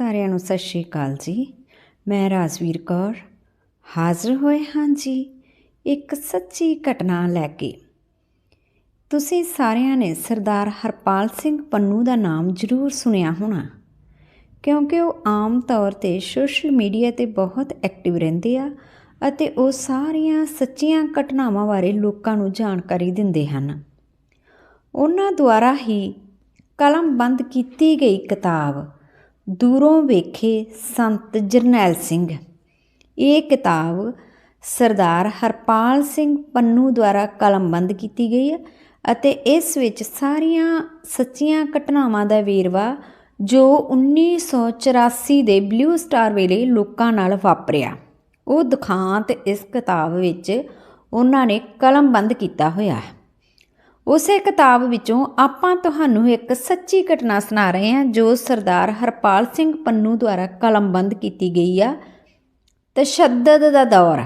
ਸਾਰਿਆਂ ਨੂੰ ਸਤਿ ਸ਼੍ਰੀ ਅਕਾਲ ਜੀ। ਮੈਂ ਰਾਜਵੀਰ ਕੌਰ। ਹਾਜ਼ਰ ਹੋਏ ਹਾਂ ਜੀ ਇੱਕ ਸੱਚੀ ਘਟਨਾ ਲੈ ਕੇ। ਤੁਸੀਂ ਸਾਰਿਆਂ ਨੇ ਸਰਦਾਰ ਹਰਪਾਲ ਸਿੰਘ ਪੰਨੂ ਦਾ ਨਾਮ ਜ਼ਰੂਰ ਸੁਣਿਆ ਹੋਣਾ, ਕਿਉਂਕਿ ਉਹ ਆਮ ਤੌਰ ਤੇ ਸੋਸ਼ਲ ਮੀਡੀਆ ਤੇ ਬਹੁਤ ਐਕਟਿਵ ਰਹਿੰਦੇ ਆ ਅਤੇ ਉਹ ਸਾਰੀਆਂ ਸੱਚੀਆਂ ਘਟਨਾਵਾਂ ਬਾਰੇ ਲੋਕਾਂ ਨੂੰ ਜਾਣਕਾਰੀ ਦਿੰਦੇ ਹਨ। ਉਹਨਾਂ ਦੁਆਰਾ ਹੀ ਕਲਮਬੰਦ ਕੀਤੀ ਗਈ ਕਿਤਾਬ ਦੂਰੋਂ ਵੇਖੇ ਸੰਤ ਜਰਨੈਲ ਸਿੰਘ। ਇਹ ਕਿਤਾਬ ਸਰਦਾਰ ਹਰਪਾਲ ਸਿੰਘ ਪੰਨੂ ਦੁਆਰਾ ਕਲਮਬੰਦ ਕੀਤੀ ਗਈ ਹੈ ਅਤੇ ਇਸ ਵਿੱਚ ਸਾਰੀਆਂ ਸੱਚੀਆਂ ਘਟਨਾਵਾਂ ਦਾ ਵੇਰਵਾ ਜੋ 1984 ਦੇ ਬਲੂ ਸਟਾਰ ਵੇਲੇ ਲੋਕਾਂ ਨਾਲ ਵਾਪਰਿਆ। ਉਹ ਦੁਖਾਂਤ ਇਸ ਕਿਤਾਬ ਵਿੱਚ ਉਹਨਾਂ ਨੇ ਕਲਮਬੰਦ ਕੀਤਾ ਹੋਇਆ ਹੈ। ਉਸੇ ਕਿਤਾਬ ਵਿੱਚੋਂ ਆਪਾਂ ਤੁਹਾਨੂੰ ਇੱਕ ਸੱਚੀ ਘਟਨਾ ਸੁਣਾ ਰਹੇ ਹਾਂ, ਜੋ ਸਰਦਾਰ ਹਰਪਾਲ ਸਿੰਘ ਪੰਨੂ ਦੁਆਰਾ ਕਲਮਬੰਦ ਕੀਤੀ ਗਈ ਆ। ਤਸ਼ੱਦਦ ਦਾ ਦੌਰ।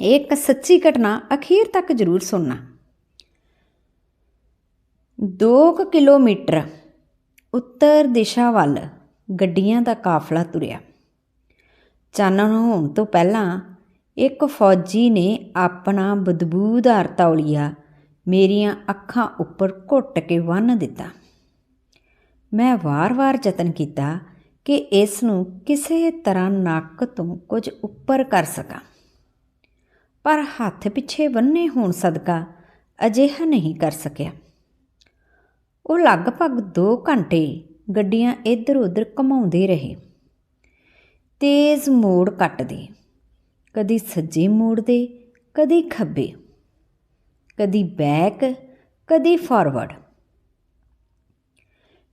ਇਹ ਇੱਕ ਸੱਚੀ ਘਟਨਾ ਅਖੀਰ ਤੱਕ ਜ਼ਰੂਰ ਸੁਣਨਾ। 2 ਕਿਲੋਮੀਟਰ ਉੱਤਰ ਦਿਸ਼ਾ ਵੱਲ ਗੱਡੀਆਂ ਦਾ ਕਾਫਲਾ ਤੁਰਿਆ। ਚਾਨਣ ਹੋਣ ਤੋਂ ਪਹਿਲਾਂ ਇੱਕ ਫੌਜੀ ਨੇ ਆਪਣਾ ਬਦਬੂਦਾਰ ਤੌਲੀਆ ਮੇਰੀਆਂ ਅੱਖਾਂ ਉੱਪਰ ਘੁੱਟ ਕੇ ਬੰਨ ਦਿੱਤਾ। ਮੈਂ ਵਾਰ-ਵਾਰ ਯਤਨ ਕੀਤਾ ਕਿ ਇਸ ਨੂੰ ਕਿਸੇ ਤਰ੍ਹਾਂ ਨੱਕ ਤੋਂ ਕੁਝ ਉੱਪਰ ਕਰ ਸਕਾਂ। ਪਰ ਹੱਥ ਪਿੱਛੇ ਬੰਨੇ ਹੋਣ ਸਦਕਾ ਅਜਿਹਾ ਨਹੀਂ ਕਰ ਸਕਿਆ। ਉਹ ਲਗਭਗ 2 ਘੰਟੇ ਗੱਡੀਆਂ ਇੱਧਰ-ਉੱਧਰ ਘਮਾਉਂਦੇ ਰਹੇ। ਤੇਜ਼ ਮੋੜ ਕੱਟਦੇ। ਕਦੀ ਸੱਜੇ ਮੋੜਦੇ, ਕਦੀ ਖੱਬੇ। ਕਦੀ ਬੈਕ ਕਦੀ ਫਾਰਵਰਡ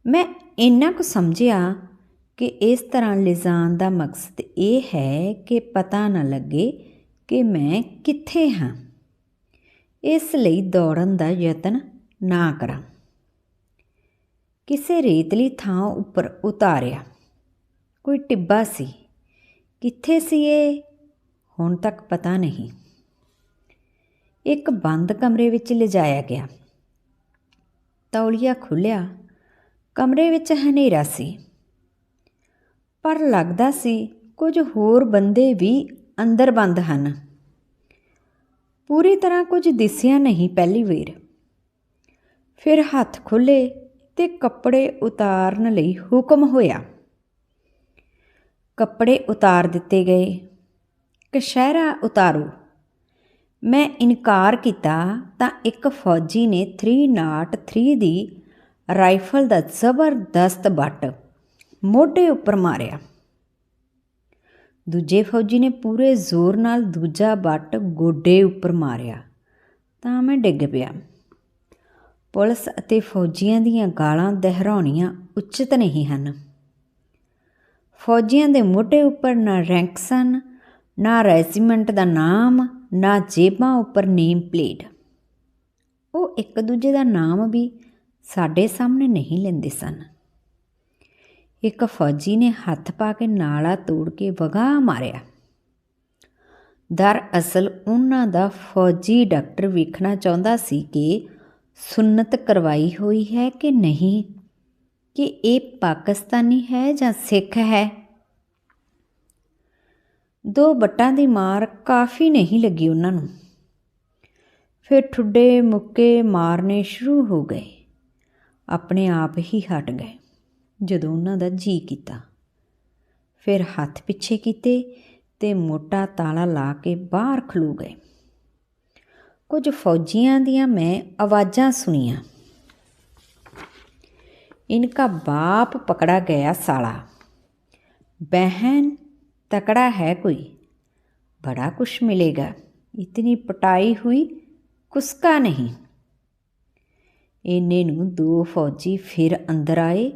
ਮੈਂ ਇੰਨਾ ਕੁ ਸਮਝਿਆ ਕਿ ਇਸ ਤਰ੍ਹਾਂ ਲਿਜਾਣ ਦਾ ਮਕਸਦ ਇਹ ਹੈ ਕਿ ਪਤਾ ਨਾ ਲੱਗੇ ਕਿ ਮੈਂ ਕਿੱਥੇ ਹਾਂ। ਇਸ ਲਈ ਦੌੜਨ ਦਾ ਯਤਨ ਨਾ ਕਰਾਂ। ਕਿਸੇ ਰੇਤਲੀ ਥਾਂ ਉੱਪਰ ਉਤਾਰਿਆ। ਕੋਈ ਟਿੱਬਾ ਸੀ। ਕਿੱਥੇ ਸੀ ਇਹ? ਹੁਣ ਤੱਕ ਪਤਾ ਨਹੀਂ। ਇੱਕ ਬੰਦ ਕਮਰੇ ਵਿੱਚ ਲਿਜਾਇਆ ਗਿਆ। ਤੌਲੀਆ ਖੁੱਲਿਆ ਕਮਰੇ ਵਿੱਚ ਹਨੇਰਾ ਸੀ। ਪਰ ਲੱਗਦਾ ਸੀ ਕੁਝ ਹੋਰ ਬੰਦੇ ਵੀ ਅੰਦਰ ਬੰਦ ਹਨ। ਪੂਰੀ ਤਰ੍ਹਾਂ ਕੁਝ ਦਿਸਿਆ ਨਹੀਂ ਪਹਿਲੀ ਵੇਰ। ਫਿਰ ਹੱਥ ਖੁੱਲੇ ਤੇ ਕੱਪੜੇ ਉਤਾਰਨ ਲਈ ਹੁਕਮ ਹੋਇਆ। ਕੱਪੜੇ ਉਤਾਰ ਦਿੱਤੇ ਗਏ। ਕਸ਼ਹਿਰਾ ਉਤਾਰੋ। ਮੈਂ ਇਨਕਾਰ ਕੀਤਾ ਤਾਂ ਇੱਕ ਫੌਜੀ ਨੇ 303 ਦੀ ਰਾਈਫਲ ਦਾ ਜ਼ਬਰਦਸਤ ਬੱਟ ਮੋਢੇ ਉੱਪਰ ਮਾਰਿਆ। ਦੂਜੇ ਫੌਜੀ ਨੇ ਪੂਰੇ ਜ਼ੋਰ ਨਾਲ ਦੂਜਾ ਬੱਟ ਗੋਡੇ ਉੱਪਰ ਮਾਰਿਆ ਤਾਂ ਮੈਂ ਡਿੱਗ ਪਿਆ। ਪੁਲਿਸ ਅਤੇ ਫੌਜੀਆਂ ਦੀਆਂ ਗਾਲਾਂ ਦਹਿਰਾਉਣੀਆਂ ਉਚਿਤ ਨਹੀਂ ਹਨ। ਫੌਜੀਆਂ ਦੇ ਮੋਢੇ ਉੱਪਰ ਨਾ ਰੈਂਕ ਸਨ ਨਾ ਰੈਜੀਮੈਂਟ ਦਾ ਨਾਮ ਨਾ ਜੇਬਾਂ ਉੱਪਰ ਨੇਮ ਪਲੇਟ। ਉਹ ਇੱਕ ਦੂਜੇ ਦਾ ਨਾਮ ਵੀ ਸਾਡੇ ਸਾਹਮਣੇ ਨਹੀਂ ਲੈਂਦੇ ਸਨ। ਇੱਕ ਫੌਜੀ ਨੇ ਹੱਥ ਪਾ ਕੇ ਨਾਲਾ ਤੋੜ ਕੇ ਵਗਾ ਮਾਰਿਆ। ਦਰ ਅਸਲ ਉਹਨਾਂ ਦਾ ਫੌਜੀ ਡਾਕਟਰ ਵੇਖਣਾ ਚਾਹੁੰਦਾ ਸੀ ਕਿ ਸੁਨਨਤ ਕਰਵਾਈ ਹੋਈ ਹੈ ਕਿ ਨਹੀਂ, ਕਿ ਇਹ ਪਾਕਿਸਤਾਨੀ ਹੈ ਜਾਂ ਸਿੱਖ ਹੈ। ਦੋ ਬੱਟਾਂ ਦੀ ਮਾਰ ਕਾਫੀ ਨਹੀਂ ਲੱਗੀ ਉਹਨਾਂ ਨੂੰ। ਫਿਰ ਠੁੱਡੇ ਮੁੱਕੇ ਮਾਰਨੇ ਸ਼ੁਰੂ ਹੋ ਗਏ। ਆਪਣੇ ਆਪ ਹੀ ਹਟ ਗਏ, ਜਦੋਂ ਉਹਨਾਂ ਦਾ ਜੀ ਕੀਤਾ। ਫਿਰ ਹੱਥ ਪਿੱਛੇ ਕੀਤੇ ਤੇ ਮੋਟਾ ਤਾਲਾ ਲਾ ਕੇ ਬਾਹਰ ਖਲੂ ਗਏ। ਕੁਝ ਫੌਜੀਆਂ ਦੀਆਂ ਮੈਂ ਆਵਾਜ਼ਾਂ ਸੁਣੀਆਂ। ਇਨਕਾ ਬਾਪ ਪਕੜਾ ਗਿਆ ਸਾਲਾ। ਬਹਿਨ ਤਕੜਾ ਹੈ ਕੋਈ। ਬੜਾ ਕੁਛ ਮਿਲੇਗਾ। ਇਤਨੀ ਪਟਾਈ ਹੋਈ, ਕੁਸਕਾ ਨਹੀਂ। ਇਹਨੇ ਨੂੰ ਦੋ ਫੌਜੀ ਫਿਰ ਅੰਦਰ ਆਏ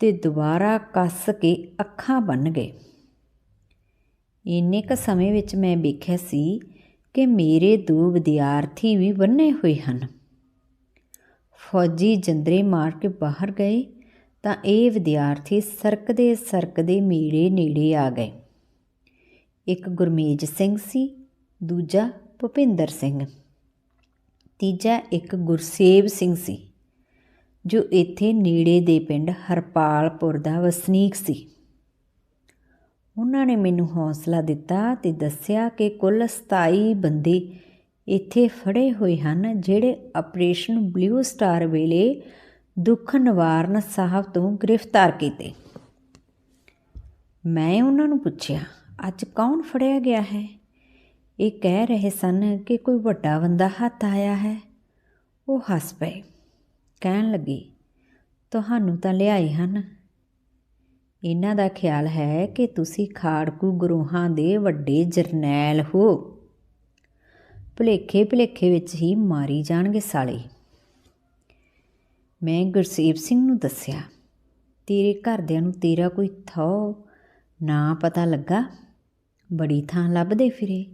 ਤੇ ਦੁਬਾਰਾ ਕੱਸ ਕੇ ਅੱਖਾਂ ਬੰਨ ਗਏ। ਇੰਨੇ ਕ ਸਮੇਂ ਵਿੱਚ ਮੈਂ ਵੇਖਿਆ ਸੀ ਕਿ ਮੇਰੇ ਦੋ ਵਿਦਿਆਰਥੀ ਵੀ ਬੰਨੇ ਹੋਏ ਹਨ। ਫੌਜੀ ਜੰਦਰੇ ਮਾਰ ਕੇ ਬਾਹਰ ਗਏ ਤਾਂ ਇਹ ਵਿਦਿਆਰਥੀ ਸਰਕਦੇ ਸਰਕਦੇ ਮੇਰੇ ਨੇੜੇ ਆ ਗਏ। ਇੱਕ ਗੁਰਮੇਜ ਸਿੰਘ ਸੀ, ਦੂਜਾ ਭੁਪਿੰਦਰ ਸਿੰਘ। ਤੀਜਾ ਇੱਕ ਗੁਰਸੇਵ ਸਿੰਘ ਸੀ, ਜੋ ਇੱਥੇ ਨੇੜੇ ਦੇ ਪਿੰਡ ਹਰਪਾਲਪੁਰ ਦਾ ਵਸਨੀਕ ਸੀ। ਉਹਨਾਂ ਨੇ ਮੈਨੂੰ ਹੌਸਲਾ ਦਿੱਤਾ ਤੇ ਦੱਸਿਆ ਕਿ ਕੁੱਲ 27 ਬੰਦੇ ਇੱਥੇ ਫੜੇ ਹੋਏ ਹਨ, ਜਿਹੜੇ ਆਪਰੇਸ਼ਨ ਬਲੂ ਸਟਾਰ ਵੇਲੇ ਦੁੱਖ ਨਿਵਾਰਨ ਸਾਹਿਬ ਤੋਂ ਗ੍ਰਿਫਤਾਰ ਕੀਤੇ। ਮੈਂ ਉਹਨਾਂ ਨੂੰ ਪੁੱਛਿਆ ਅੱਜ ਕੌਣ ਫੜਿਆ ਗਿਆ ਹੈ? ਇਹ ਕਹਿ ਰਹੇ ਸਨ ਕਿ ਕੋਈ ਵੱਡਾ ਬੰਦਾ ਹੱਥ ਆਇਆ ਹੈ। ਉਹ ਹੱਸ ਪਏ, ਕਹਿਣ ਲੱਗੇ, ਤੁਹਾਨੂੰ ਤਾਂ ਲਿਆਏ ਹਨ। ਇਹਨਾਂ ਦਾ ਖਿਆਲ ਹੈ ਕਿ ਤੁਸੀਂ ਖਾੜਕੂ ਗਰੋਹਾਂ ਦੇ ਵੱਡੇ ਜਰਨੈਲ ਹੋ। ਭੁਲੇਖੇ ਭੁਲੇਖੇ ਵਿੱਚ ਹੀ ਮਾਰੀ ਜਾਣਗੇ ਸਾਲੇ। ਮੈਂ ਗੁਰਸੇਵ ਸਿੰਘ ਨੂੰ ਦੱਸਿਆ, ਤੇਰੇ ਘਰਦਿਆਂ ਨੂੰ ਤੇਰਾ ਕੋਈ ਥੋ ਨਾ ਪਤਾ ਲੱਗਾ? ਬੜੀ ਥਾਂ ਲੱਭਦੇ ਫਿਰੇ।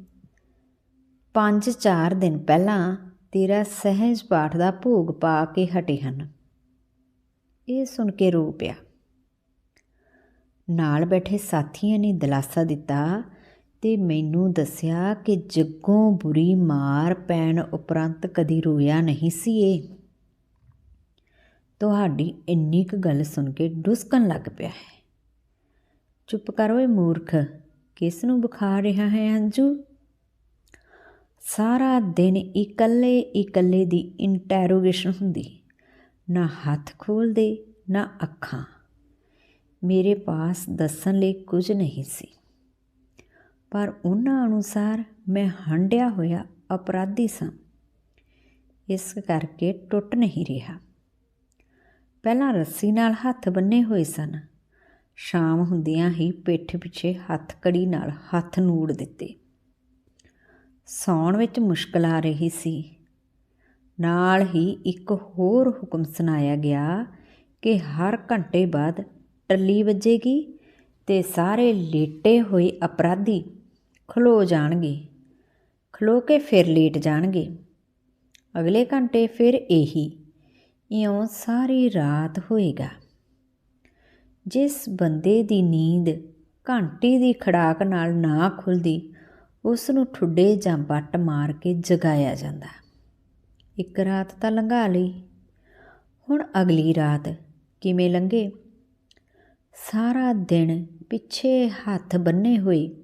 ਪੰਜ ਚਾਰ ਦਿਨ ਪਹਿਲਾਂ ਤੇਰਾ ਸਹਿਜ ਪਾਠ ਦਾ ਭੋਗ ਪਾ ਕੇ ਹਟੇ ਹਨ। ਇਹ ਸੁਣ ਕੇ ਰੋ ਪਿਆ। ਨਾਲ ਬੈਠੇ ਸਾਥੀਆਂ ਨੇ ਦਿਲਾਸਾ ਦਿੱਤਾ ਤੇ ਮੈਨੂੰ ਦੱਸਿਆ ਕਿ ਜੱਗੋਂ ਬੁਰੀ ਮਾਰ ਪੈਣ ਉਪਰੰਤ ਕਦੀ ਰੋਇਆ ਨਹੀਂ ਸੀ ਇਹ। ਤੁਹਾਡੀ ਇੰਨੀ ਕੁ ਗੱਲ ਸੁਣ ਕੇ ਡੁਸਕਣ ਲੱਗ ਪਿਆ ਹੈ। ਚੁੱਪ ਕਰੋ ਏ ਮੂਰਖ। ਕਿਸ ਨੂੰ ਬੁਖਾਰ ਰਿਹਾ ਹੈ ਅੰਜੂ? ਸਾਰਾ ਦਿਨ ਇਕੱਲੇ ਇਕੱਲੇ ਦੀ ਇੰਟਰੋਗੇਸ਼ਨ ਹੁੰਦੀ। ਨਾ ਹੱਥ ਖੋਲਦੇ, ਨਾ ਅੱਖਾਂ। ਮੇਰੇ ਪਾਸ ਦੱਸਣ ਲਈ ਕੁਝ ਨਹੀਂ ਸੀ। ਪਰ ਉਹਨਾਂ ਅਨੁਸਾਰ ਮੈਂ ਹੰਡਿਆ ਹੋਇਆ ਅਪਰਾਧੀ ਸਾਂ। ਇਸ ਕਰਕੇ ਟੁੱਟ ਨਹੀਂ ਰਿਹਾ। ਪਹਿਲਾਂ ਰੱਸੀ ਨਾਲ ਹੱਥ ਬੰਨੇ ਹੋਏ ਸਨ। ਸ਼ਾਮ ਹੁੰਦਿਆਂ ਹੀ ਪਿੱਠ ਪਿੱਛੇ ਹੱਥ ਕੜੀ ਨਾਲ ਹੱਥ ਨੂੜ ਦਿੱਤੇ। ਸੌਣ ਵਿੱਚ ਮੁਸ਼ਕਲ ਆ ਰਹੀ ਸੀ। ਨਾਲ ਹੀ ਇੱਕ ਹੋਰ ਹੁਕਮ ਸੁਣਾਇਆ ਗਿਆ ਕਿ ਹਰ ਘੰਟੇ ਬਾਅਦ ਟੱਲੀ ਵੱਜੇਗੀ ਤੇ ਸਾਰੇ ਲੇਟੇ ਹੋਏ ਅਪਰਾਧੀ ਖਲੋ ਜਾਣਗੇ। ਖਲੋ ਕੇ ਫਿਰ ਲੇਟ ਜਾਣਗੇ। ਅਗਲੇ ਘੰਟੇ ਫਿਰ ਇਹੀ। ਇਉਂ ਸਾਰੀ ਰਾਤ ਹੋਏਗਾ। ਜਿਸ ਬੰਦੇ ਦੀ ਨੀਂਦ ਘੰਟੀ ਦੀ ਖੜਾਕ ਨਾਲ ਨਾ ਖੁੱਲਦੀ ਉਸ ਨੂੰ ਠੁੱਡੇ ਜਾਂ ਬੱਟ ਮਾਰ ਕੇ ਜਗਾਇਆ ਜਾਂਦਾ। ਇੱਕ ਰਾਤ ਤਾਂ ਲੰਘਾ ਲਈ। ਹੁਣ ਅਗਲੀ ਰਾਤ ਕਿਵੇਂ ਲੰਘੇ? ਸਾਰਾ ਦਿਨ ਪਿੱਛੇ ਹੱਥ ਬੰਨੇ ਹੋਏ।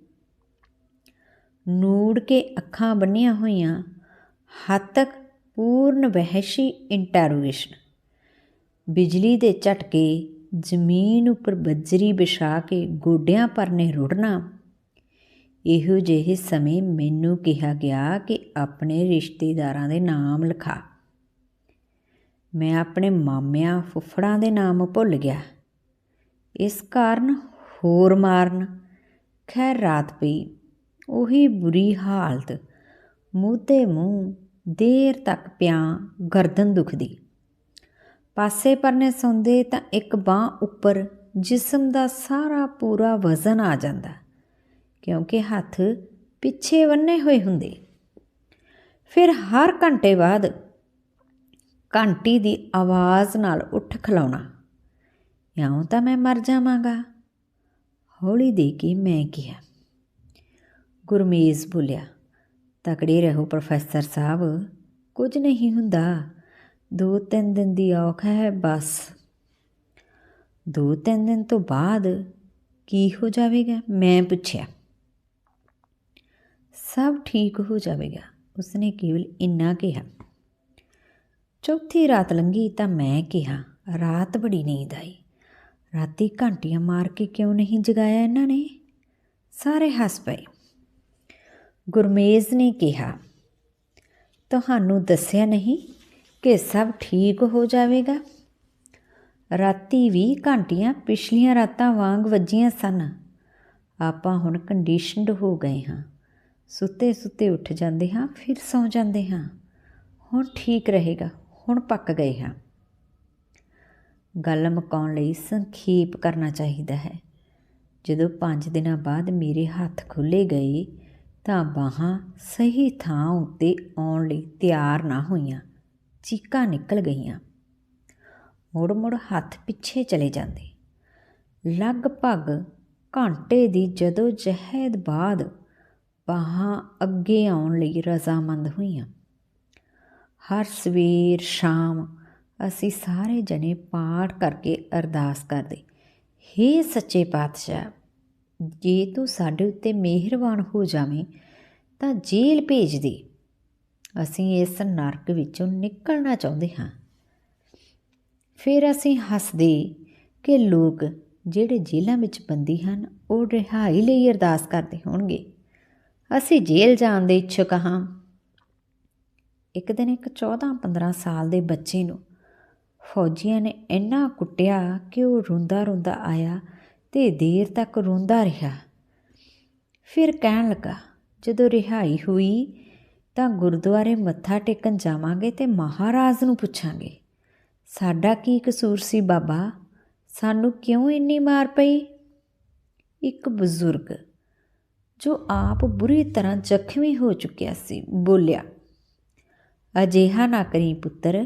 ਨੂੜ ਕੇ ਅੱਖਾਂ ਬੰਨੀਆਂ ਹੋਈਆਂ। ਹੱਦ ਪੂਰਨ ਵਹਿਸ਼ੀ ਇੰਟਰੋਗੇਸ਼ਨ ਬਿਜਲੀ ਦੇ ਝਟਕੇ ਜ਼ਮੀਨ ਉੱਪਰ ਬੱਜਰੀ ਵਿਛਾ ਕੇ ਗੋਡਿਆਂ ਪਰ ਰੁੜਨਾ ਇਹੋ ਜਿਹੇ ਸਮੇਂ ਮੈਨੂੰ ਕਿਹਾ ਗਿਆ ਕਿ ਆਪਣੇ ਰਿਸ਼ਤੇਦਾਰਾਂ ਦੇ ਨਾਮ ਲਿਖਾ। ਮੈਂ ਆਪਣੇ ਮਾਮਿਆਂ ਫੁੱਫੜਾਂ ਦੇ ਨਾਮ ਭੁੱਲ ਗਿਆ। ਇਸ ਕਾਰਨ ਹੋਰ ਮਾਰਨ। ਖੈਰ ਰਾਤ ਪਈ। ਉਹੀ ਬੁਰੀ ਹਾਲਤ। ਮੂੰਹ ਤੇ ਮੂੰਹ ਦੇਰ ਤੱਕ ਪਿਆ ਗਰਦਨ ਦੁਖਦੀ। ਪਾਸੇ ਪਰਨੇ ਸੌਂਦੇ ਤਾਂ ਇੱਕ ਬਾਹ ਉੱਪਰ ਜਿਸਮ ਦਾ ਸਾਰਾ ਪੂਰਾ ਵਜ਼ਨ ਆ ਜਾਂਦਾ, ਕਿਉਂਕਿ ਹੱਥ ਪਿੱਛੇ ਵੰਨੇ ਹੋਏ ਹੁੰਦੇ। ਫਿਰ ਹਰ ਘੰਟੇ ਬਾਅਦ ਘੰਟੀ ਦੀ ਆਵਾਜ਼ ਨਾਲ ਉੱਠ ਖਲਾਉਣਾ ਇਉਂ ਤਾਂ ਮੈਂ ਮਰ ਜਾਵਾਂਗਾ। ਹੌਲੀ ਦੇ ਕੇ ਮੈਂ ਕਿਹਾ। ਗੁਰਮੇਜ਼ ਬੋਲਿਆ, ਤਕੜੇ ਰਹੋ ਪ੍ਰੋਫੈਸਰ ਸਾਹਿਬ, ਕੁਝ ਨਹੀਂ ਹੁੰਦਾ। ਦੋ ਤਿੰਨ ਦਿਨ ਦੀ ਔਖ ਹੈ, ਬਸ। ਦੋ ਤਿੰਨ ਦਿਨ ਤੋਂ ਬਾਅਦ ਕੀ ਹੋ ਜਾਵੇਗਾ? ਮੈਂ ਪੁੱਛਿਆ। ਸਭ ਠੀਕ ਹੋ ਜਾਵੇਗਾ, ਉਸਨੇ ਕੇਵਲ ਇੰਨਾ ਕਿਹਾ। ਚੌਥੀ ਰਾਤ ਲੰਗੀ ਤਾਂ ਮੈਂ ਕਿਹਾ, ਰਾਤ ਬੜੀ ਨੀਂਦ ਆਈ। ਰਾਤੀ ਘੰਟੀਆਂ ਮਾਰ ਕੇ ਕਿਉਂ ਨਹੀਂ ਜਗਾਇਆ ਇਹਨਾਂ ਨੇ? ਸਾਰੇ ਹੱਸ ਪਏ। ਗੁਰਮੇਜ਼ ਨੇ ਕਿਹਾ, ਤੁਹਾਨੂੰ ਦੱਸਿਆ ਨਹੀਂ ਕਿ ਸਭ ਠੀਕ ਹੋ ਜਾਵੇਗਾ। ਰਾਤੀ ਵੀ ਘੰਟੀਆਂ ਪਿਛਲੀਆਂ ਰਾਤਾਂ ਵਾਂਗ ਵੱਜੀਆਂ ਸਨ। ਆਪਾਂ ਹੁਣ ਕੰਡੀਸ਼ਨਡ ਹੋ ਗਏ ਹਾਂ। ਸੁੱਤੇ ਸੁੱਤੇ ਉੱਠ ਜਾਂਦੇ ਹਾਂ, ਫਿਰ ਸੌ ਜਾਂਦੇ ਹਾਂ। ਹੁਣ ਠੀਕ ਰਹੇਗਾ, ਹੁਣ ਪੱਕ ਗਏ ਹਾਂ। ਗੱਲ ਮੁਕਾਉਣ ਲਈ ਸੰਖੇਪ ਕਰਨਾ ਚਾਹੀਦਾ ਹੈ। ਜਦੋਂ 5 ਦਿਨਾਂ ਬਾਅਦ ਮੇਰੇ ਹੱਥ ਖੁੱਲੇ ਗਏ ਤਾਂ ਬਾਹਾਂ ਸਹੀ ਥਾਂ ਉੱਤੇ ਆਉਣ ਲਈ ਤਿਆਰ ਨਾ ਹੋਈਆਂ। ਚੀਕਾਂ ਨਿਕਲ ਗਈਆਂ। ਮੁੜ-ਮੁੜ ਹੱਥ ਪਿੱਛੇ ਚਲੇ ਜਾਂਦੇ। ਲਗਭਗ ਘੰਟੇ ਦੀ ਜਦੋਂ ਜਹਿਦ ਬਾਅਦ ਬਾਹਾਂ ਅੱਗੇ ਆਉਣ ਲਈ ਰਜ਼ਾਮੰਦ ਹੋਈਆਂ। ਹਰ ਸਵੇਰ, ਸ਼ਾਮ ਅਸੀਂ ਸਾਰੇ ਜਣੇ ਪਾਠ ਕਰਕੇ ਅਰਦਾਸ ਕਰਦੇ हे ਸੱਚੇ ਪਾਤਸ਼ਾਹ, ਜੇ ਤੂੰ ਸਾਡੇ ਉੱਤੇ ਮਿਹਰਬਾਨ ਹੋ ਜਾਵੇਂ ਤਾਂ ਜੇਲ੍ਹ ਭੇਜ ਦੇ। ਅਸੀਂ ਇਸ ਨਰਕ ਵਿੱਚੋਂ ਨਿਕਲਣਾ ਚਾਹੁੰਦੇ ਹਾਂ। ਫਿਰ ਅਸੀਂ ਹੱਸਦੇ ਕਿ ਲੋਕ ਜਿਹੜੇ ਜੇਲ੍ਹਾਂ ਵਿੱਚ ਬੰਦੀ ਹਨ, ਉਹ ਰਿਹਾਈ ਲਈ ਅਰਦਾਸ ਕਰਦੇ ਹੋਣਗੇ। ਅਸੀਂ ਜੇਲ੍ਹ ਜਾਣ ਦੇ ਇੱਛੁਕ ਹਾਂ। ਇੱਕ ਦਿਨ ਇੱਕ 14-15 ਸਾਲ ਦੇ ਬੱਚੇ ਨੂੰ ਫੌਜੀਆਂ ਨੇ ਇੰਨਾ ਕੁੱਟਿਆ ਕਿ ਉਹ ਰੋਂਦਾ ਰੋਂਦਾ ਆਇਆ ਤੇ ਦੇਰ ਤੱਕ ਰੋਂਦਾ ਰਿਹਾ। ਫਿਰ ਕਹਿਣ ਲੱਗਾ, ਜਦੋਂ ਰਿਹਾਈ ਹੋਈ ਤਾਂ ਗੁਰਦੁਆਰੇ ਮੱਥਾ ਟੇਕਣ ਜਾਵਾਂਗੇ ਤੇ ਮਹਾਰਾਜ ਨੂੰ ਪੁੱਛਾਂਗੇ, ਸਾਡਾ ਕੀ ਕਸੂਰ ਸੀ ਬਾਬਾ? ਸਾਨੂੰ ਕਿਉਂ ਇੰਨੀ ਮਾਰ ਪਈ? ਇੱਕ ਬਜ਼ੁਰਗ, ਜੋ ਆਪ ਬੁਰੀ ਤਰ੍ਹਾਂ ਜ਼ਖਮੀ ਹੋ ਚੁੱਕਿਆ ਸੀ, ਬੋਲਿਆ, ਅਜਿਹਾ ਨਾ ਕਰੀ ਪੁੱਤਰ,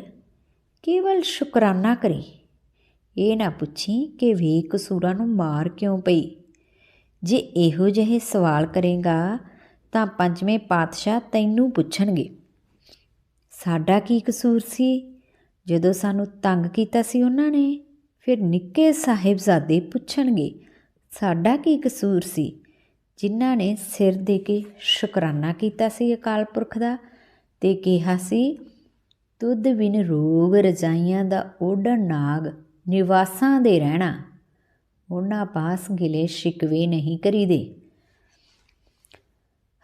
ਕੇਵਲ ਸ਼ੁਕਰਾਨਾ ਕਰੀ। ਇਹ ਨਾ ਪੁੱਛੀ ਕਿ ਵੇ ਕਸੂਰਾਂ ਨੂੰ ਮਾਰ ਕਿਉਂ ਪਈ? ਜੇ ਇਹੋ ਜਿਹੇ ਸਵਾਲ ਕਰੇਗਾ ਤਾਂ ਪੰਜਵੇਂ ਪਾਤਸ਼ਾਹ ਤੈਨੂੰ ਪੁੱਛਣਗੇ। ਸਾਡਾ ਕੀ ਕਸੂਰ ਸੀ? ਜਦੋਂ ਸਾਨੂੰ ਤੰਗ ਕੀਤਾ ਸੀ ਉਹਨਾਂ ਨੇ, ਫਿਰ ਨਿੱਕੇ ਸਾਹਿਬਜ਼ਾਦੇ ਪੁੱਛਣਗੇ, ਸਾਡਾ ਕੀ ਕਸੂਰ ਸੀ? ਜਿਨ੍ਹਾਂ ਨੇ ਸਿਰ ਦੇ ਕੇ ਸ਼ੁਕਰਾਨਾ ਕੀਤਾ ਸੀ ਅਕਾਲ ਪੁਰਖ ਦਾ ਤੇ ਕਿਹਾ ਸੀ, ਤੁਧ ਬਿਨ ਰੋਗ ਰਜਾਈਆਂ ਦਾ ਓਡਣ ਨਾਗ ਨਿਵਾਸਾਂ ਦੇ ਰਹਿਣਾ। ਉਹਨਾਂ ਪਾਸ ਗਿਲੇ ਸ਼ਿਕਵੇ ਨਹੀਂ ਕਰੀਦੇ।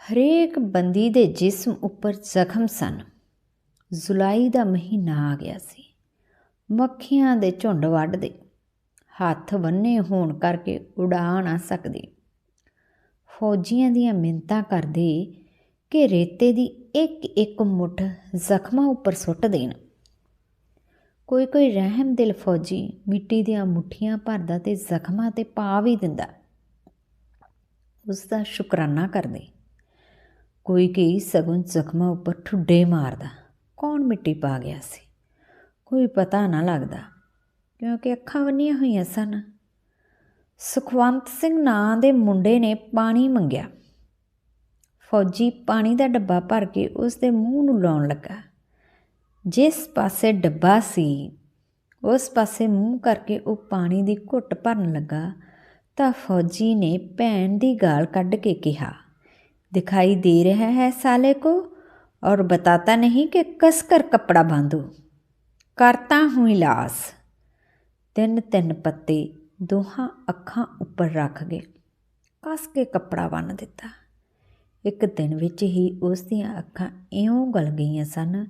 ਹਰੇਕ ਬੰਦੀ ਦੇ ਜਿਸਮ ਉੱਪਰ ਜ਼ਖਮ ਸਨ। ਜ਼ੁਲਾਈ ਦਾ ਮਹੀਨਾ ਆ ਗਿਆ ਸੀ। ਮੱਖੀਆਂ ਦੇ ਝੁੰਡ ਵੱਢਦੇ, ਹੱਥ ਬੰਨੇ ਹੋਣ ਕਰਕੇ ਉਡਾ ਨਾ ਸਕਦੇ। ਫੌਜੀਆਂ ਦੀਆਂ ਮਿੰਤਾਂ ਕਰਦੇ ਕਿ ਰੇਤੇ ਦੀ ਇੱਕ ਇੱਕ ਮੁੱਠ ਜ਼ਖਮਾਂ ਉੱਪਰ ਸੁੱਟ ਦੇਣ। ਕੋਈ ਕੋਈ ਰਹਿਮ ਦਿਲ ਫੌਜੀ ਮਿੱਟੀ ਦੀਆਂ ਮੁੱਠੀਆਂ ਭਰਦਾ ਤੇ ਜ਼ਖਮਾਂ ਤੇ ਪਾ ਵੀ ਦਿੰਦਾ। ਉਸ ਦਾ ਸ਼ੁਕਰਾਨਾ ਕਰਦੇ। ਕੋਈ ਕਈ ਸਗੁਨ ਜ਼ਖਮਾਂ ਉੱਪਰ ਠੁੱਡੇ ਮਾਰਦਾ। ਕੌਣ ਮਿੱਟੀ ਪਾ ਗਿਆ ਸੀ? ਕੋਈ ਪਤਾ ਨਾ ਲੱਗਦਾ, ਕਿਉਂਕਿ ਅੱਖਾਂ ਬੰਨੀਆਂ ਹੋਈਆਂ ਸਨ। ਸੁਖਵੰਤ ਸਿੰਘ ਨਾਂ ਦੇ ਮੁੰਡੇ ਨੇ ਪਾਣੀ ਮੰਗਿਆ। ਫੌਜੀ ਪਾਣੀ ਦਾ ਡੱਬਾ ਭਰ ਕੇ ਉਸ ਦੇ ਮੂੰਹ ਨੂੰ ਲਾਉਣ ਲੱਗਾ। ਜਿਸ ਪਾਸੇ ਡੱਬਾ ਸੀ, ਉਸ ਪਾਸੇ ਮੂੰਹ ਕਰਕੇ ਉਹ ਪਾਣੀ ਦੀ ਘੁੱਟ ਭਰਨ ਲੱਗਾ ਤਾਂ ਫੌਜੀ ਨੇ ਭੈਣ ਦੀ ਗਾਲ ਕੱਢ ਕੇ ਕਿਹਾ दिखाई दे रहा है साले को और बताता नहीं कि कस कर कपड़ा बांधो करता हूँ इलाज ਤਿੰਨ ਤਿੰਨ ਪੱਤੇ ਦੋਹਾਂ ਅੱਖਾਂ ਉੱਪਰ ਰੱਖ ਗਏ ਕਸ ਕੇ ਕੱਪੜਾ ਬੰਨ ਦਿੱਤਾ ਇੱਕ ਦਿਨ ਵਿੱਚ ਹੀ ਉਸ ਦੀਆਂ ਅੱਖਾਂ ਇਉਂ ਗਲ ਗਈਆਂ ਸਨ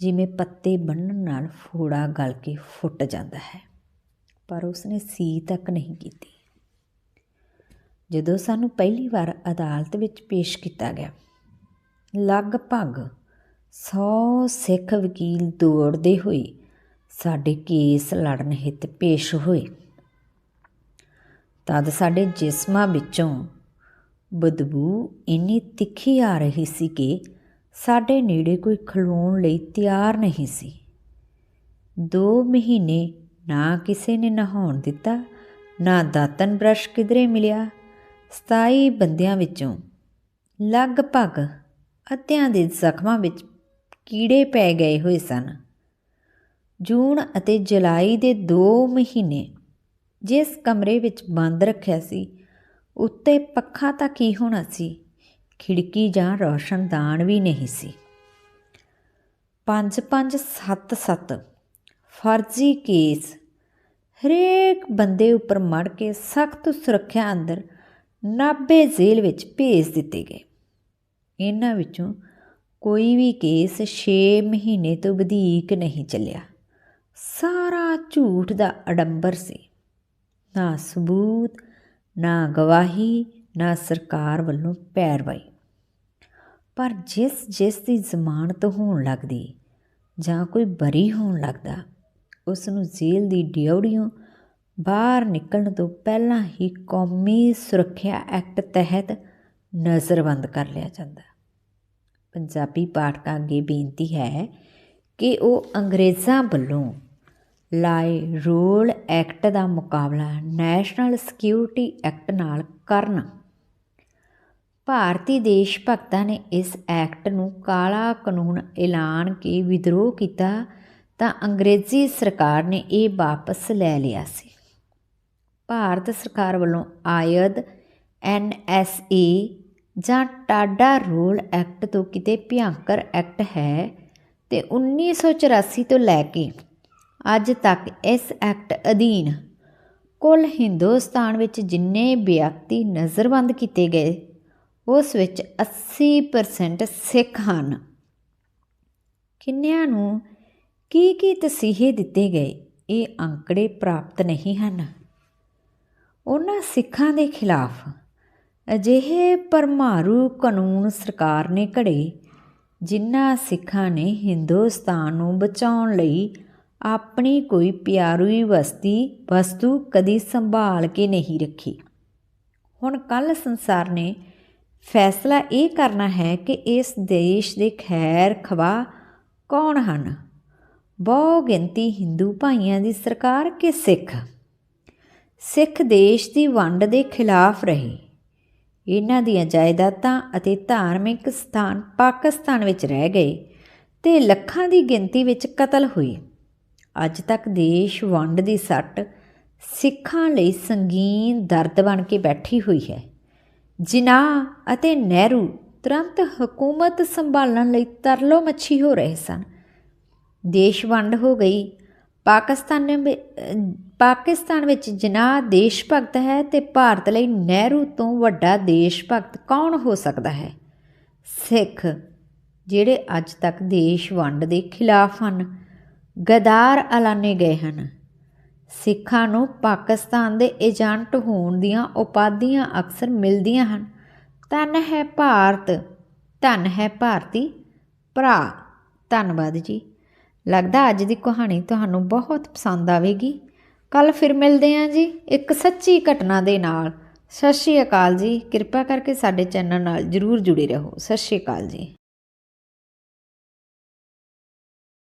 ਜਿਵੇਂ ਪੱਤੇ ਬੰਨਣ ਨਾਲ ਫੋੜਾ ਗਲ ਕੇ ਫੁੱਟ ਜਾਂਦਾ ਹੈ ਪਰ ਉਸਨੇ ਸੀ ਤੱਕ ਨਹੀਂ ਕੀਤੀ ਜਦੋਂ ਸਾਨੂੰ ਪਹਿਲੀ ਵਾਰ ਅਦਾਲਤ ਵਿੱਚ ਪੇਸ਼ ਕੀਤਾ ਗਿਆ, ਲਗਭਗ 100 ਸਿੱਖ ਵਕੀਲ ਦੌੜਦੇ ਹੋਏ ਸਾਡੇ ਕੇਸ ਲੜਨ ਹਿੱਤ ਪੇਸ਼ ਹੋਏ। ਤਦ ਸਾਡੇ ਜਿਸਮਾਂ ਵਿੱਚੋਂ ਬਦਬੂ ਇੰਨੀ ਤਿੱਖੀ ਆ ਰਹੀ ਸੀ ਕਿ ਸਾਡੇ ਨੇੜੇ ਕੋਈ ਖਲੋਣ ਲਈ ਤਿਆਰ ਨਹੀਂ ਸੀ। 2 ਮਹੀਨੇ ਨਾ ਕਿਸੇ ਨੇ ਨਹਾਉਣ ਦਿੱਤਾ, ਨਾ ਦਾਤਨ ਬ੍ਰਸ਼ ਕਿਧਰੇ ਮਿਲਿਆ 27 ਬੰਦਿਆਂ ਵਿੱਚੋਂ ਲਗਭਗ ਅੱਧਿਆਂ ਦੇ ਜ਼ਖਮਾਂ ਵਿੱਚ ਕੀੜੇ ਪੈ ਗਏ ਹੋਏ ਸਨ। ਜੂਨ ਅਤੇ ਜੁਲਾਈ ਦੇ 2 ਮਹੀਨੇ ਜਿਸ ਕਮਰੇ ਵਿੱਚ ਬੰਦ ਰੱਖਿਆ ਸੀ, ਉੱਤੇ ਪੱਖਾ ਤਾਂ ਕੀ ਹੋਣਾ ਸੀ, ਖਿੜਕੀ ਜਾਂ ਰੋਸ਼ਨਦਾਨ ਵੀ ਨਹੀਂ ਸੀ। 5577 ਫਰਜ਼ੀ ਕੇਸ ਹਰੇਕ ਬੰਦੇ ਉੱਪਰ ਮੜ ਕੇ ਸਖਤ ਸੁਰੱਖਿਆ ਅੰਦਰ ਨਾਭੇ ਜੇਲ੍ਹ ਵਿੱਚ ਭੇਜ ਦਿੱਤੇ ਗਏ। ਇਹਨਾਂ ਵਿੱਚੋਂ ਕੋਈ ਵੀ ਕੇਸ 6 ਮਹੀਨੇ ਤੋਂ ਵਧੇਕ ਨਹੀਂ ਚੱਲਿਆ। ਸਾਰਾ ਝੂਠ ਦਾ ਅਡੰਬਰ ਸੀ। ਨਾ ਸਬੂਤ, ਨਾ ਗਵਾਹੀ, ਨਾ ਸਰਕਾਰ ਵੱਲੋਂ ਪੈਰਵਾਈ। ਪਰ ਜਿਸ ਜਿਸ ਦੀ ਜ਼ਮਾਨਤ ਹੋਣ ਲੱਗਦੀ ਜਾਂ ਕੋਈ ਬਰੀ ਹੋਣ ਲੱਗਦਾ, ਉਸ ਨੂੰ ਜੇਲ੍ਹ ਦੀ ਡਿਊੜੀਆਂ ਬਾਹਰ ਨਿਕਲਣ ਤੋਂ ਪਹਿਲਾਂ ਹੀ ਕੌਮੀ ਸੁਰੱਖਿਆ ਐਕਟ ਤਹਿਤ ਨਜ਼ਰਬੰਦ ਕਰ ਲਿਆ ਜਾਂਦਾ ਪੰਜਾਬੀ ਪਾਠਕਾਂ ਅੱਗੇ ਬੇਨਤੀ ਹੈ ਕਿ ਉਹ ਅੰਗਰੇਜ਼ਾਂ ਵੱਲੋਂ ਲਾਏ ਰੋਲ ਐਕਟ ਦਾ ਮੁਕਾਬਲਾ ਨੈਸ਼ਨਲ ਸਿਕਿਉਰਿਟੀ ਐਕਟ ਨਾਲ ਕਰਨ। ਭਾਰਤੀ ਦੇਸ਼ ਭਗਤਾਂ ਨੇ ਇਸ ਐਕਟ ਨੂੰ ਕਾਲਾ ਕਾਨੂੰਨ ਐਲਾਨ ਕੇ ਵਿਦਰੋਹ ਕੀਤਾ ਤਾਂ ਅੰਗਰੇਜ਼ੀ ਸਰਕਾਰ ਨੇ ਇਹ ਵਾਪਸ ਲੈ ਲਿਆ ਸੀ। ਭਾਰਤ ਸਰਕਾਰ ਵੱਲੋਂ ਆਇਦ ਐਨ ਐਸ ਏ ਜਾਂ ਟਾਡਾ ਰੋਲ ਐਕਟ ਤੋਂ ਕਿਤੇ ਭਿਅੰਕਰ ਐਕਟ ਹੈ ਤੇ 1984 ਤੋਂ ਲੈ ਕੇ ਅੱਜ ਤੱਕ ਇਸ ਐਕਟ ਅਧੀਨ ਕੁੱਲ ਹਿੰਦੁਸਤਾਨ ਵਿੱਚ ਜਿੰਨੇ ਵਿਅਕਤੀ ਨਜ਼ਰਬੰਦ ਕੀਤੇ ਗਏ, ਉਸ ਵਿੱਚ 80% ਸਿੱਖ ਹਨ। ਕਿੰਨਿਆਂ ਨੂੰ ਕੀ ਕੀ ਤਸੀਹੇ ਦਿੱਤੇ ਗਏ, ਇਹ ਅੰਕੜੇ ਪ੍ਰਾਪਤ ਨਹੀਂ ਹਨ। ਉਹਨਾਂ ਸਿੱਖਾਂ ਦੇ ਖਿਲਾਫ ਅਜਿਹੇ ਪਰਮਾਰੂ ਕਾਨੂੰਨ ਸਰਕਾਰ ਨੇ ਘੜੇ, ਜਿਨ੍ਹਾਂ ਸਿੱਖਾਂ ਨੇ ਹਿੰਦੁਸਤਾਨ ਨੂੰ ਬਚਾਉਣ ਲਈ ਆਪਣੀ ਕੋਈ ਪਿਆਰੀ ਵਸਤੀ, ਵਸਤੂ ਕਦੀ ਸੰਭਾਲ ਕੇ ਨਹੀਂ ਰੱਖੀ। ਹੁਣ ਕੱਲ ਸੰਸਾਰ ਨੇ ਫੈਸਲਾ ਇਹ ਕਰਨਾ ਹੈ ਕਿ ਇਸ ਦੇਸ਼ ਦੇ ਖੈਰ ਖਵਾ ਕੌਣ ਹਨ? ਬਹੁ ਗਿਣਤੀ ਹਿੰਦੂ ਭਾਈਆਂ ਦੀ ਸਰਕਾਰ ਕਿ ਸਿੱਖ? ਸਿੱਖ ਦੇਸ਼ ਦੀ ਵੰਡ ਦੇ ਖਿਲਾਫ ਰਹੇ। ਇਹਨਾਂ ਦੀਆਂ ਜਾਇਦਾਦਾਂ ਅਤੇ ਧਾਰਮਿਕ ਸਥਾਨ ਪਾਕਿਸਤਾਨ ਵਿੱਚ ਰਹਿ ਗਏ ਤੇ ਲੱਖਾਂ ਦੀ ਗਿਣਤੀ ਵਿੱਚ ਕਤਲ ਹੋਏ। ਅੱਜ ਤੱਕ ਦੇਸ਼ ਵੰਡ ਦੀ ਸੱਟ ਸਿੱਖਾਂ ਲਈ ਸੰਗੀਨ ਦਰਦ ਬਣ ਕੇ ਬੈਠੀ ਹੋਈ ਹੈ। ਜਿਨਾਹ ਅਤੇ ਨਹਿਰੂ ਤੁਰੰਤ ਹਕੂਮਤ ਸੰਭਾਲਣ ਲਈ ਤਰਲੋ ਮੱਛੀ ਹੋ ਰਹੇ ਸਨ। ਦੇਸ਼ ਵੰਡ ਹੋ ਗਈ ਪਾਕਿਸਤਾਨ ਪਾਕਿਸਤਾਨ ਵਿੱਚ ਜਨਾਹ ਦੇਸ਼ ਭਗਤ ਹੈ ਤੇ ਭਾਰਤ ਲਈ ਨਹਿਰੂ ਤੋਂ ਵੱਡਾ ਦੇਸ਼ ਭਗਤ ਕੌਣ ਹੋ ਸਕਦਾ ਹੈ? ਸਿੱਖ, ਜਿਹੜੇ ਅੱਜ ਤੱਕ ਦੇਸ਼ ਵੰਡ ਦੇ ਖਿਲਾਫ ਹਨ, ਗਦਾਰ ਐਲਾਨੇ ਗਏ ਹਨ। ਸਿੱਖਾਂ ਨੂੰ ਪਾਕਿਸਤਾਨ ਦੇ ਏਜੰਟ ਹੋਣ ਦੀਆਂ ਉਪਾਧੀਆਂ ਅਕਸਰ ਮਿਲਦੀਆਂ ਹਨ। ਧੰਨ ਹੈ ਭਾਰਤ, ਧੰਨ ਹੈ ਭਾਰਤੀ ਭਰਾ। ਧੰਨਵਾਦ ਜੀ। ਲੱਗਦਾ ਅੱਜ ਦੀ ਕਹਾਣੀ ਤੁਹਾਨੂੰ ਬਹੁਤ ਪਸੰਦ ਆਵੇਗੀ। ਕੱਲ ਫਿਰ ਮਿਲਦੇ ਹਾਂ ਜੀ ਇੱਕ ਸੱਚੀ ਘਟਨਾ ਦੇ ਨਾਲ। ਸਤਿ ਸ਼੍ਰੀ ਅਕਾਲ ਜੀ। ਕਿਰਪਾ ਕਰਕੇ ਸਾਡੇ ਚੈਨਲ ਨਾਲ ਜਰੂਰ ਜੁੜੇ ਰਹੋ। ਸਤਿ ਸ਼੍ਰੀ ਅਕਾਲ ਜੀ।